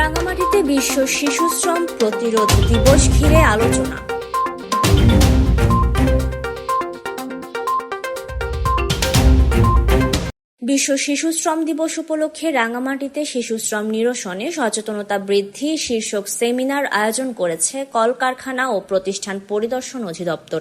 রাঙামাটিতে বিশ্ব শিশু শ্রম প্রতিরোধ দিবস ঘিরে আলোচনা। বিশ্ব শিশু শ্রম দিবস উপলক্ষে রাঙামাটিতে শিশু শ্রম নিরসনে সচেতনতা বৃদ্ধি শীর্ষক সেমিনার আয়োজন করেছে কলকারখানা ও প্রতিষ্ঠান পরিদর্শন অধিদপ্তর।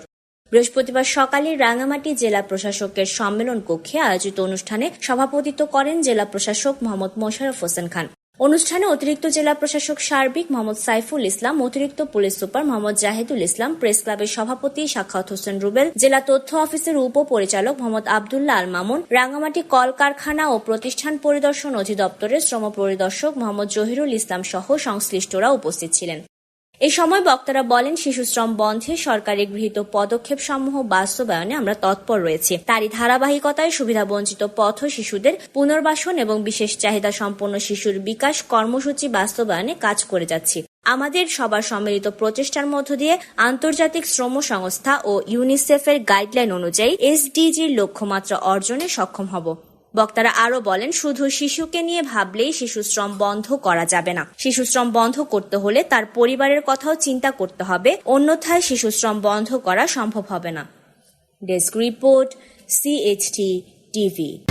বৃহস্পতিবার সকালে রাঙামাটি জেলা প্রশাসকের সম্মেলন কক্ষে আয়োজিত অনুষ্ঠানে সভাপতিত্ব করেন জেলা প্রশাসক মোহাম্মদ মোশাররফ হোসেন খান। অনুষ্ঠানে অতিরিক্ত জেলা প্রশাসক সার্বিক মোহাম্মদ সাইফুল ইসলাম, অতিরিক্ত police super Mohammad Zahidul Islam, press ক্লাবের সভাপতি সাক্ষাৎ হোসেন রুবেল, জেলা তথ্য অফিসের উপ পরিচালক মোহাম্মদ আবদুল্লাহ আল মামুন রাঙামাটি কলকারখানা ও প্রতিষ্ঠান পরিদর্শন অধিদপ্তরের শ্রম পরিদর্শক মোহাম্মদ জহিরুল ইসলাম সহ সংশ্লিষ্টরা উপস্থিত ছিলেন। এই সময় বক্তারা বলেন শিশু শ্রম বন্ধে সরকারি গৃহীত পদক্ষেপ সমূহ বাস্তবায়নে আমরা তৎপর রয়েছি। তারই ধারাবাহিকতায় সুবিধাবঞ্চিত পথ শিশুদের পুনর্বাসন এবং বিশেষ চাহিদা সম্পন্ন শিশুর বিকাশ কর্মসূচি বাস্তবায়নে কাজ করে যাচ্ছি। আমাদের সবার সম্মিলিত প্রচেষ্টার মধ্য দিয়ে আন্তর্জাতিক শ্রম সংস্থা ও ইউনিসেফের গাইডলাইন অনুযায়ী এসডিজির লক্ষ্যমাত্রা অর্জনে সক্ষম হব। বক্তারা আরও বলেন, শুধু শিশুকে নিয়ে ভাবলেই শিশুশ্রম বন্ধ করা যাবে না। শিশুশ্রম বন্ধ করতে হলে তার পরিবারের কথাও চিন্তা করতে হবে। অন্যথায় শিশুশ্রম বন্ধ করা সম্ভব হবে না। Desk report CHT TV